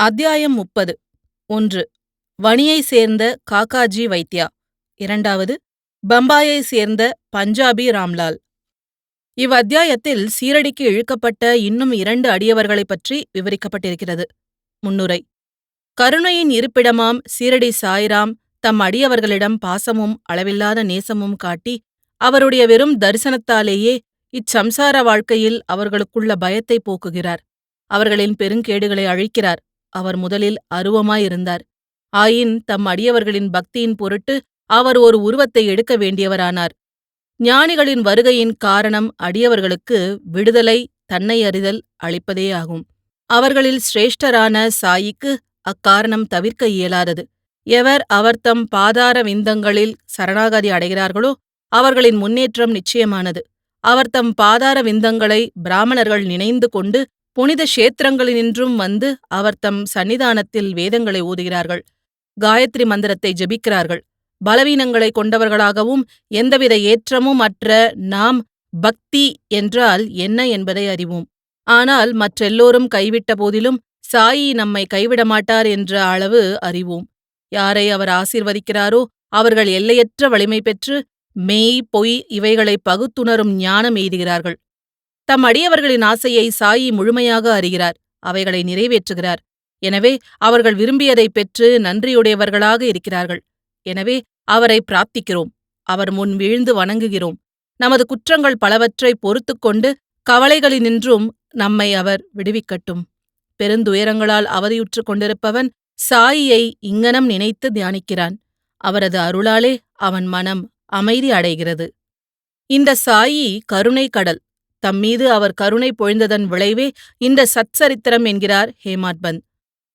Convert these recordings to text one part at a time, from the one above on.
அத்தியாயம் முப்பது. ஒன்று. வணியைச் சேர்ந்த காக்காஜி வைத்யா இரண்டாவது. பம்பாயைச் சேர்ந்த பஞ்சாபி ராம்லால். இவ்வத்தியாயத்தில் சீரடிக்கு இழுக்கப்பட்ட இன்னும் இரண்டு அடியவர்களைப் பற்றி விவரிக்கப்பட்டிருக்கிறது. முன்னுரை. கருணையின் இருப்பிடமாம் சீரடி சாய்ராம் தம் அடியவர்களிடம் பாசமும் அளவில்லாத நேசமும் காட்டி அவருடைய வெறும் தரிசனத்தாலேயே இச்சம்சார வாழ்க்கையில் அவர்களுக்குள்ள பயத்தை போக்குகிறார். அவர்களின் பெருங்கேடுகளை அழிக்கிறார். அவர் முதலில் அருவமாயிருந்தார். ஆயின் தம் அடியவர்களின் பக்தியின் பொருட்டு அவர் ஒரு உருவத்தை எடுக்க வேண்டியவரானார். ஞானிகளின் வருகையின் காரணம் அடியவர்களுக்கு விடுதலை தன்னை அறிதல் அளிப்பதேயாகும் அவர்களில் சிரேஷ்டரான சாயிக்கு அக்காரணம் தவிர்க்க இயலாதது. எவர் அவர் தம் பாதார விந்தங்களில் சரணாகதி அடைகிறார்களோ அவர்களின் முன்னேற்றம் நிச்சயமானது. அவர் தம் பாதார விந்தங்களை பிராமணர்கள் நினைந்து கொண்டு புனித க்ஷேத்திரங்களினின்றும் வந்து அவர் தம் சந்நிதானத்தில் வேதங்களை ஓதுகிறார்கள். காயத்ரி மந்திரத்தை ஜெபிக்கிறார்கள். பலவீனங்களை கொண்டவர்களாகவும் எந்தவித ஏற்றமும் அற்ற நாம் பக்தி என்றால் என்ன என்பதை அறிவோம். ஆனால் மற்றெல்லோரும் கைவிட்ட போதிலும் சாயி நம்மை கைவிட மாட்டார் என்ற அளவு அறிவோம். யாரை அவர் ஆசிர்வதிக்கிறாரோ அவர்கள் எல்லையற்ற வலிமை பெற்று மெய் பொய் இவைகளை பகுத்துணரும் ஞானம் எய்துகிறார்கள். தம் அடியவர்களின் ஆசையை சாயி முழுமையாக அறிகிறார் அவைகளை நிறைவேற்றுகிறார். எனவே அவர்கள் விரும்பியதைப் பெற்று நன்றியுடையவர்களாக இருக்கிறார்கள். எனவே அவரை பிரார்த்திக்கிறோம். அவர் முன் வீழ்ந்து வணங்குகிறோம். நமது குற்றங்கள் பலவற்றை பொறுத்துக் கொண்டு கவலைகளினின்றும் நம்மை அவர் விடுவிக்கட்டும். பெருந்துயரங்களால் அவதியுற்று கொண்டிருப்பவன் சாயியை இங்கனம் நினைத்து தியானிக்கிறான். அவரது அருளாலே அவன் மனம் அமைதி அடைகிறது. இந்த சாயி கருணை கடல் தம்மீது அவர் கருணை பொழிந்ததன் விளைவே இந்த சச்சரித்திரம் என்கிறார் ஹேமாட்பந்த்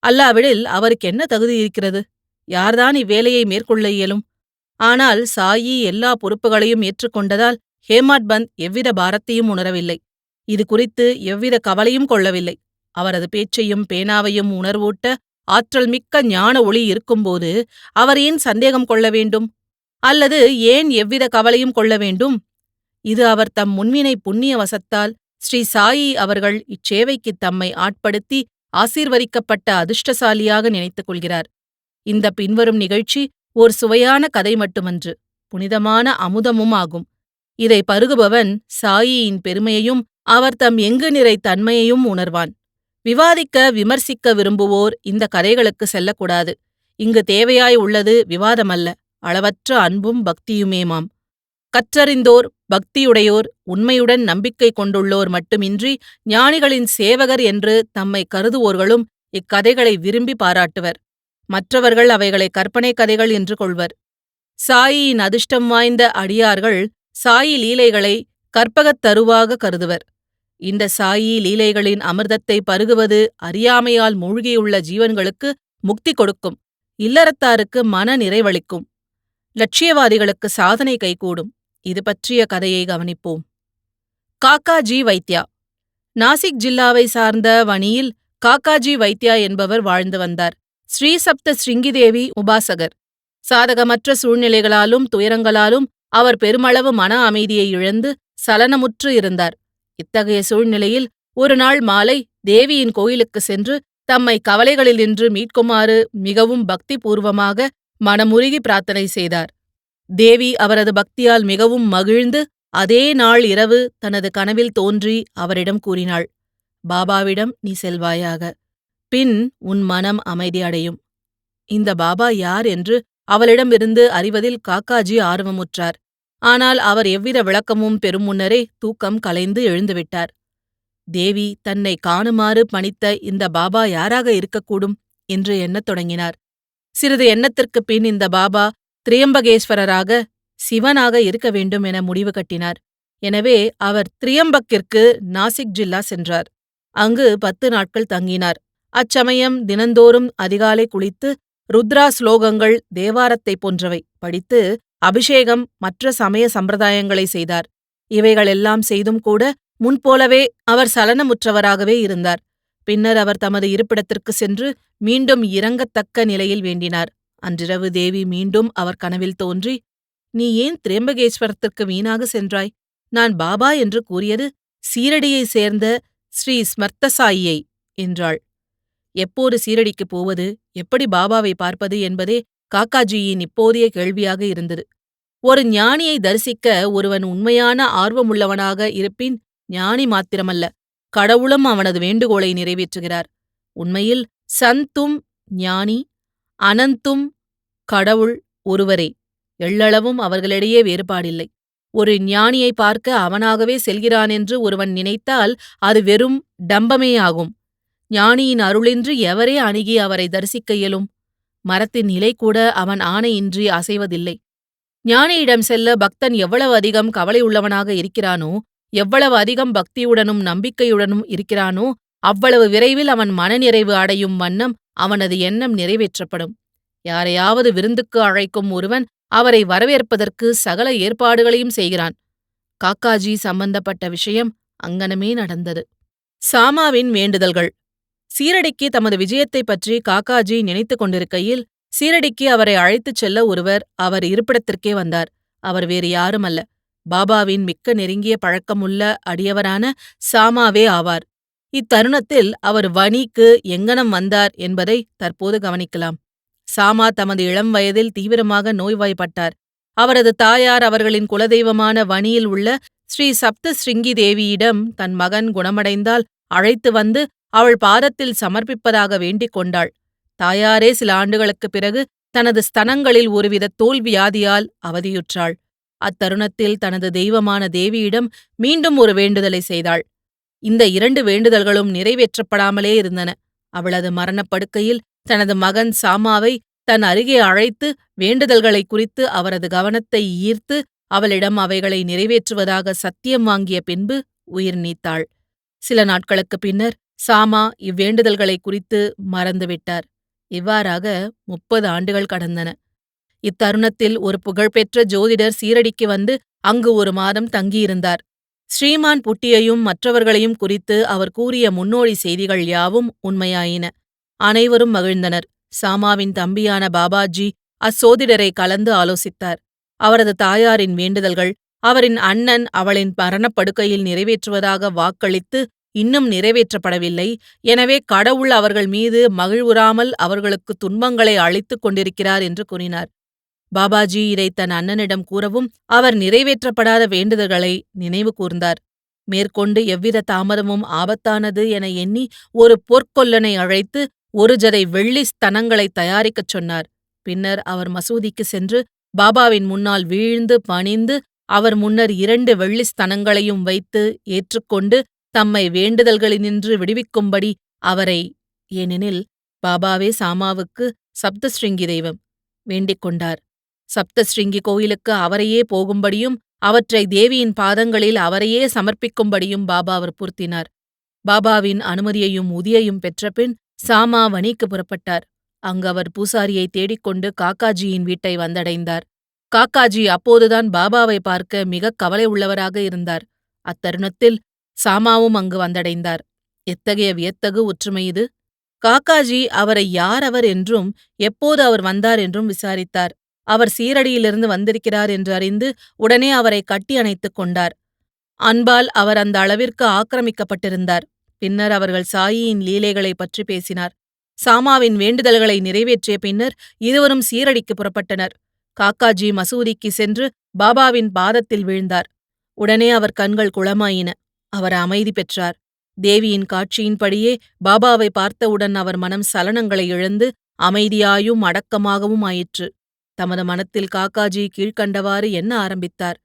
அல்லாவிடில் அவருக்கு என்ன தகுதி இருக்கிறது? யார்தான் இவ்வேலையை மேற்கொள்ள இயலும்? ஆனால் சாயி எல்லா பொறுப்புகளையும் ஏற்றுக்கொண்டதால் ஹேமாட்பந்த் எவ்வித பாரத்தையும் உணரவில்லை. இது குறித்து எவ்வித கவலையும் கொள்ளவில்லை. அவரது பேச்சையும் பேனாவையும் உணர்வூட்ட ஆற்றல் மிக்க ஞான ஒளி இருக்கும்போது அவர் ஏன் சந்தேகம் கொள்ள வேண்டும்? அல்லது ஏன் எவ்வித கவலையும் கொள்ள வேண்டும்? இது அவர் தம் முன்வினை புண்ணிய வசத்தால் ஸ்ரீ சாயி அவர்கள் இச்சேவைக்குத் தம்மை ஆட்படுத்தி ஆசீர்வதிக்கப்பட்ட அதிர்ஷ்டசாலியாக நினைத்துக் கொள்கிறார். இந்த பின்வரும் நிகழ்ச்சி ஓர் சுவையான கதை மட்டுமன்று புனிதமான அமுதமும் ஆகும். இதை பருகுபவன் சாயியின் பெருமையையும் அவர் தம் எங்கு நிறை தன்மையையும் உணர்வான். விவாதிக்க விமர்சிக்க விரும்புவோர் இந்த கதைகளுக்கு செல்லக்கூடாது. இங்கு தேவையாய் உள்ளது விவாதமல்ல அளவற்ற அன்பும் பக்தியுமேமாம். கற்றறிந்தோர் பக்தியுடையோர் உண்மையுடன் நம்பிக்கை கொண்டுள்ளோர் மட்டுமின்றி ஞானிகளின் சேவகர் என்று தம்மை கருதுவோர்களும் இக்கதைகளை விரும்பி பாராட்டுவர். மற்றவர்கள் அவைகளை கற்பனை கதைகள் என்று கொள்வர். சாயியின் அதிர்ஷ்டம் வாய்ந்த அடியார்கள் சாயி லீலைகளை கற்பகத் தருவாக கருதுவர். இந்த சாயி லீலைகளின் அமிர்தத்தை பருகுவது அறியாமையால் மூழ்கியுள்ள ஜீவன்களுக்கு முக்தி கொடுக்கும் இல்லறத்தாருக்கு மன நிறைவளிக்கும் லட்சியவாதிகளுக்கு சாதனை கைகூடும். இது பற்றிய கதையை கவனிப்போம். காக்காஜி வைத்யா. நாசிக் ஜில்லாவை சார்ந்த வணியில் காக்காஜி வைத்யா என்பவர் வாழ்ந்து வந்தார். ஸ்ரீசப்த ஸ்ருங்கிதேவி உபாசகர். சாதகமற்ற சூழ்நிலைகளாலும் துயரங்களாலும் அவர் பெருமளவு மன அமைதியை இழந்து சலனமுற்று இருந்தார். இத்தகைய சூழ்நிலையில் ஒரு நாள் மாலை தேவியின் கோயிலுக்கு சென்று தம்மை கவலைகளிலின்று மீட்குமாறு மிகவும் பக்தி பூர்வமாக மனமுருகி பிரார்த்தனை செய்தார். தேவி அவரது பக்தியால் மிகவும் மகிழ்ந்து அதே நாள் இரவு தனது கனவில் தோன்றி அவரிடம் கூறினாள் பாபாவிடம் நீ செல்வாயாக. பின் உன் மனம் அமைதியடையும் இந்த பாபா யார் என்று அவளிடமிருந்து அறிவதில் காக்காஜி ஆர்வமுற்றார். ஆனால் அவர் எவ்வித விளக்கமும் பெறும் முன்னரே தூக்கம் கலைந்து எழுந்துவிட்டார். தேவி தன்னை காணுமாறு பணித்த இந்த பாபா யாராக இருக்கக்கூடும்? என்று எண்ணத் தொடங்கினார். சிறிது எண்ணத்திற்குப் பின் இந்த பாபா திரியம்பகேஸ்வரராக சிவனாக இருக்க வேண்டும் என முடிவு கட்டினார். எனவே அவர் திரியம்பக்கிற்கு நாசிக் ஜில்லா சென்றார். அங்கு பத்து நாட்கள் தங்கினார். அச்சமயம் தினந்தோறும் அதிகாலை குளித்து ருத்ரா ஸ்லோகங்கள் தேவாரத்தைப் போன்றவை படித்து அபிஷேகம் மற்ற சமய சம்பிரதாயங்களை செய்தார். இவைகளெல்லாம் செய்தும் கூட முன்போலவே அவர் சலனமுற்றவராகவே இருந்தார். பின்னர் அவர் தமது இருப்பிடத்திற்கு சென்று மீண்டும் இறங்கத்தக்க நிலையில் வேண்டினார். அன்றிரவு தேவி மீண்டும் அவர் கனவில் தோன்றி நீ ஏன் திரேம்பகேஸ்வரத்திற்கு வீணாக சென்றாய்? நான் பாபா என்று கூறியது சீரடியைச் சேர்ந்த ஸ்ரீ ஸ்மர்த்தசாயியை என்றாள். எப்போது சீரடிக்குப் போவது? எப்படி பாபாவை பார்ப்பது என்பதே காக்காஜியின் இப்போதைய கேள்வியாக இருந்தது. ஒரு ஞானியை தரிசிக்க ஒருவன் உண்மையான ஆர்வமுள்ளவனாக இருப்பின் ஞானி மாத்திரமல்ல கடவுளும் அவனது வேண்டுகோளை நிறைவேற்றுகிறார். உண்மையில் சந்தும் ஞானி அனந்தும் கடவுள் ஒருவரே. எள்ளளவும் அவர்களிடையே வேறுபாடில்லை. ஒரு ஞானியை பார்க்க அவனாகவே செல்கிறானென்று ஒருவன் நினைத்தால் அது வெறும் டம்பமேயாகும். ஞானியின் அருளின்றி எவரே அணுகி அவரை தரிசிக்க இயலும்? மரத்தின் நிலை கூட அவன் ஆணையின்றி அசைவதில்லை. ஞானியிடம் செல்ல பக்தன் எவ்வளவு அதிகம் கவலை உள்ளவனாக இருக்கிறானோ எவ்வளவு அதிகம் பக்தியுடனும் நம்பிக்கையுடனும் இருக்கிறானோ அவ்வளவு விரைவில் அவன் மனநிறைவு அடையும் வண்ணம் அவனது எண்ணம் நிறைவேற்றப்படும். யாரையாவது விருந்துக்கு அழைக்கும் ஒருவன் அவரை வரவேற்பதற்கு சகல ஏற்பாடுகளையும் செய்கிறான். காக்காஜி சம்பந்தப்பட்ட விஷயம் அங்கனமே நடந்தது. சாமாவின் வேண்டுதல்கள். சீரடிக்கு தமது விஜயத்தைப் பற்றி காக்காஜி நினைத்துக் கொண்டிருக்கையில் சீரடிக்கு அவரை அழைத்துச் செல்ல ஒருவர் அவர் இருப்பிடத்திற்கே வந்தார். அவர் வேறு யாருமல்ல. பாபாவின் மிக்க நெருங்கிய பழக்கமுள்ள அடியவரான சாமாவே ஆவார். இத்தருணத்தில் அவர் வணிக்கு எங்கனம் வந்தார் என்பதை தற்போது கவனிக்கலாம். சாமா தமது இளம் வயதில் தீவிரமாக நோய்வாய்ப்பட்டார். அவரது தாயார் அவர்களின் குலதெய்வமான வணியில் உள்ள ஸ்ரீ சப்தஸ்ரிங்கி தேவியிடம் தன் மகன் குணமடைந்தால் அழைத்து வந்து அவள் பாதத்தில் சமர்ப்பிப்பதாக வேண்டிக் கொண்டாள். தாயாரே சில ஆண்டுகளுக்குப் பிறகு தனது ஸ்தனங்களில் ஒருவித தோல்வியாதியால் அவதியுற்றாள். அத்தருணத்தில் தனது தெய்வமான தேவியிடம் மீண்டும் ஒரு வேண்டுதலை செய்தாள். இந்த இரண்டு வேண்டுதல்களும் நிறைவேற்றப்படாமலே இருந்தன. அவளது மரணப்படுக்கையில் தனது மகன் சாமாவை தன் அருகே அழைத்து வேண்டுதல்களை குறித்து அவரது கவனத்தை ஈர்த்து அவளிடம் அவைகளை நிறைவேற்றுவதாக சத்தியம் வாங்கிய பின்பு உயிர் நீத்தாள். சில நாட்களுக்குப் பின்னர் சாமா இவ்வேண்டுதல்களை குறித்து மறந்துவிட்டார். இவ்வாறாக முப்பது ஆண்டுகள் கடந்தன. இத்தருணத்தில் ஒரு புகழ்பெற்ற ஜோதிடர் சீரடிக்கு வந்து அங்கு ஒரு மாதம் தங்கியிருந்தார். ஸ்ரீமான் புட்டியையும் மற்றவர்களையும் குறித்து அவர் கூறிய முன்னோடி செய்திகள் யாவும் உண்மையாயின. அனைவரும் மகிழ்ந்தனர். சாமாவின் தம்பியான பாபாஜி அச்சோதிடரை கலந்து ஆலோசித்தார். அவரது தாயாரின் வேண்டுதல்கள் அவரின் அண்ணன் அவளின் மரணப்படுக்கையில் நிறைவேற்றுவதாக வாக்களித்து இன்னும் நிறைவேற்றப்படவில்லை. எனவே கடவுள் அவர்கள் மீது மகிழ்வுறாமல் அவர்களுக்கு துன்பங்களை அளித்துக் கொண்டிருக்கிறார் என்று கூறினார். பாபாஜி இதை தன் அண்ணனிடம் கூறவும் அவர் நிறைவேற்றப்படாத வேண்டுதல்களை நினைவு கூர்ந்தார். மேற்கொண்டு எவ்வித தாமதமும் ஆபத்தானது என எண்ணி ஒரு பொற்கொல்லனை அழைத்து ஒரு ஜதை வெள்ளி ஸ்தனங்களை தயாரிக்கச் சொன்னார். பின்னர் அவர் மசூதிக்கு சென்று பாபாவின் முன்னால் வீழ்ந்து பணிந்து அவர் முன்னர் இரண்டு வெள்ளி ஸ்தனங்களையும் வைத்து ஏற்றுக்கொண்டு தம்மை வேண்டுதல்களினின்று விடுவிக்கும்படி அவரை ஏனெனில் பாபாவே சாமாவுக்கு சப்தஸ்ருங்கி தெய்வம் வேண்டிக் கொண்டார். சப்தஸ்ருங்கி கோயிலுக்கு அவரையே போகும்படியும் அவற்றை தேவியின் பாதங்களில் அவரையே சமர்ப்பிக்கும்படியும் பாபா வற்புறுத்தினார் பாபாவின் அனுமதியையும் உதியையும் பெற்றபின் சாமா வணிக்கு புறப்பட்டார். அங்கு அவர் பூசாரியை தேடிக்கொண்டு காக்காஜியின் வீட்டை வந்தடைந்தார். காக்காஜி அப்போதுதான் பாபாவை பார்க்க மிகக் கவலை உள்ளவராக இருந்தார். அத்தருணத்தில் சாமாவும் அங்கு வந்தடைந்தார். எத்தகைய வியத்தகு ஒற்றுமை இது? காக்காஜி அவரை யார் அவர் என்றும் எப்போது அவர் வந்தார் என்றும் விசாரித்தார். அவர் சீரடியிலிருந்து வந்திருக்கிறார் என்று அறிந்து உடனே அவரை கட்டி அணைத்துக் கொண்டார். அன்பால் அவர் அந்த அளவிற்கு ஆக்கிரமிக்கப்பட்டிருந்தார். பின்னர் அவர்கள் சாயியின் லீலைகளைப் பற்றி பேசினார். சாமாவின் வேண்டுதல்களை நிறைவேற்றிய பின்னர் இருவரும் சீரடிக்கு புறப்பட்டனர். காக்காஜி மசூதிக்கு சென்று பாபாவின் பாதத்தில் வீழ்ந்தார். உடனே அவர் கண்கள் குளமாயின. அவர் அமைதி பெற்றார். தேவியின் காட்சியின்படியே பாபாவை பார்த்தவுடன் அவர் மனம் சலனங்களை இழந்து அமைதியாயும் அடக்கமாகவும் ஆயிற்று. தமது மனத்தில் காக்காஜி கீழ்க்கண்டவாறு என்ன ஆரம்பித்தார்?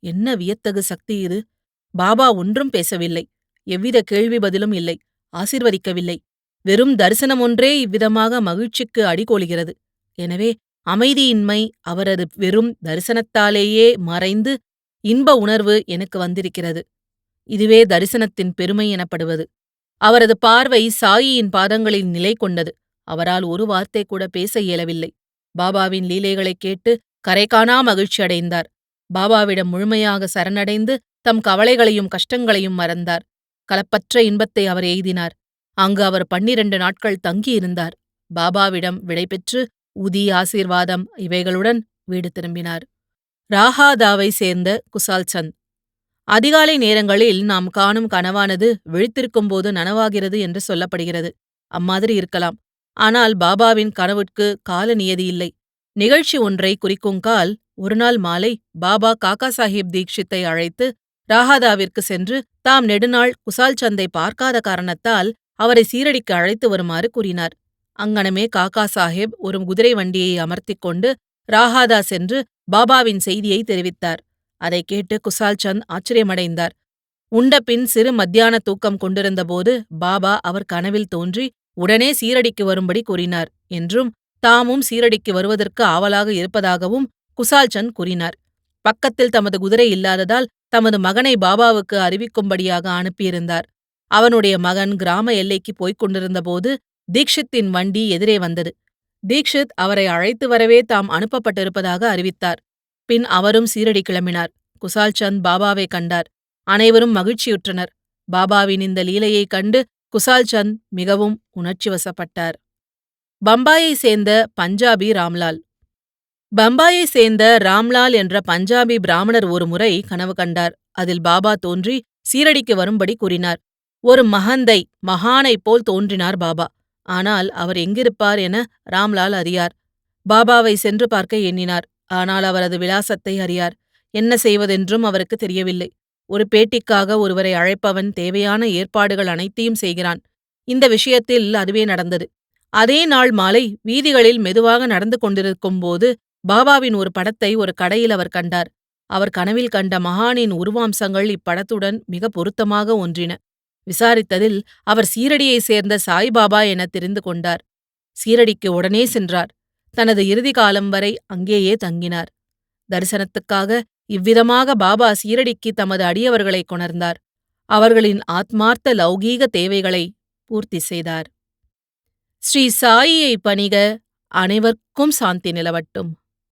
என்ன வியத்தகு சக்தி இது? பாபா ஒன்றும் பேசவில்லை. எவ்வித கேள்வி பதிலும் இல்லை. ஆசிர்வதிக்கவில்லை. வெறும் தரிசனம் ஒன்றே இவ்விதமாக மகிழ்ச்சிக்கு அடிகோலுகிறது. எனவே அமைதியின்மை அவரது வெறும் தரிசனத்தாலேயே மறைந்து இன்ப உணர்வு எனக்கு வந்திருக்கிறது. இதுவே தரிசனத்தின் பெருமை எனப்படுவது. அவரது பார்வை சாயியின் பாதங்களில் நிலை கொண்டது. அவரால் ஒரு வார்த்தை கூட பேச இயலவில்லை. பாபாவின் லீலைகளைக் கேட்டு கரைகாணா மகிழ்ச்சி அடைந்தார். பாபாவிடம் முழுமையாக சரணடைந்து தம் கவலைகளையும் கஷ்டங்களையும் மறந்தார். கலப்பற்ற இன்பத்தை அவர் எய்தினார். அங்கு அவர் பன்னிரண்டு நாட்கள் தங்கியிருந்தார். பாபாவிடம் விடைபெற்று உதி ஆசீர்வாதம் இவைகளுடன் வீடு திரும்பினார். ராஹாதாவை சேர்ந்த குசால் சந்த். அதிகாலை நேரங்களில் நாம் காணும் கனவானது விழித்திருக்கும்போது நனவாகிறது என்று சொல்லப்படுகிறது. அம்மாதிரி இருக்கலாம். ஆனால் பாபாவின் கனவுக்கு கால நியதி இல்லை. நிகழ்ச்சி ஒன்றை குறிக்குங்கால் ஒருநாள் மாலை பாபா காக்கா சாஹிப் தீக்ஷித்தை அழைத்து ராகாதாவிற்கு சென்று தாம் நெடுநாள் குசால் சந்தை பார்க்காத காரணத்தால் அவரை சீரடிக்கு அழைத்து வருமாறு கூறினார். அங்கனமே காக்கா சாஹேப் ஒரு குதிரை வண்டியை அமர்த்திக் கொண்டு ராகாதா சென்று பாபாவின் செய்தியை தெரிவித்தார். அதைக் கேட்டு குசால் சந்த் ஆச்சரியமடைந்தார். உண்டபின் சிறு மத்தியான தூக்கம் கொண்டிருந்தபோது பாபா அவர் கனவில் தோன்றி உடனே சீரடிக்கு வரும்படி கூறினார் என்றும் தாமும் சீரடிக்கு வருவதற்கு ஆவலாக இருப்பதாகவும் குசால் சந்த் கூறினார். பக்கத்தில் தமது குதிரை இல்லாததால் தமது மகனை பாபாவுக்கு அறிவிக்கும்படியாக அனுப்பியிருந்தார். அவனுடைய மகன் கிராம எல்லைக்கு போய்க் கொண்டிருந்தபோது தீக்ஷித்தின் வண்டி எதிரே வந்தது. தீக்ஷித் அவரை அழைத்து வரவே தாம் அனுப்பப்பட்டிருப்பதாக அறிவித்தார். பின் அவரும் சீரடி கிளம்பினார். குசால் சந்த் பாபாவை கண்டார். அனைவரும் மகிழ்ச்சியுற்றனர். பாபாவின் இந்த லீலையைக் கண்டு குசால் சந்த் மிகவும் உணர்ச்சி வசப்பட்டார் பம்பாயை சேர்ந்த பஞ்சாபி ராம்லால் பம்பாயை சேர்ந்த ராம்லால் என்ற பஞ்சாபி பிராமணர் ஒரு முறை கனவு கண்டார். அதில் பாபா தோன்றி சீரடிக்கு வரும்படி கூறினார். ஒரு மகந்தை மகானைப் போல் தோன்றினார் பாபா. ஆனால் அவர் எங்கிருப்பார் என ராம்லால் அறியார். பாபாவை சென்று பார்க்க எண்ணினார். ஆனால் அவரது விலாசத்தை அறியார். என்ன செய்வதென்றும் அவருக்கு தெரியவில்லை. ஒரு பேட்டிக்காக ஒருவரை அழைப்பவன் தேவையான ஏற்பாடுகள் அனைத்தையும் செய்கிறான். இந்த விஷயத்தில் அதுவே நடந்தது. அதே நாள் மாலை வீதிகளில் மெதுவாக நடந்து கொண்டிருக்கும் போது பாபாவின் ஒரு படத்தை ஒரு கடையில் அவர் கண்டார். அவர் கனவில் கண்ட மகானின் உருவாம்சங்கள் இப்படத்துடன் மிக பொருத்தமாக ஒன்றின. விசாரித்ததில் அவர் சீரடியைச் சேர்ந்த சாய்பாபா என தெரிந்து கொண்டார். சீரடிக்கு உடனே சென்றார். தனது இறுதி காலம் வரை அங்கேயே தங்கினார். தரிசனத்துக்காக இவ்விதமாக பாபா சீரடிக்கு தமது அடியவர்களை கொணர்ந்தார். அவர்களின் ஆத்மார்த்த லௌகீக தேவைகளை பூர்த்தி செய்தார். ஸ்ரீ சாயியை பணிக அனைவர்க்கும் சாந்தி நிலவட்டும்.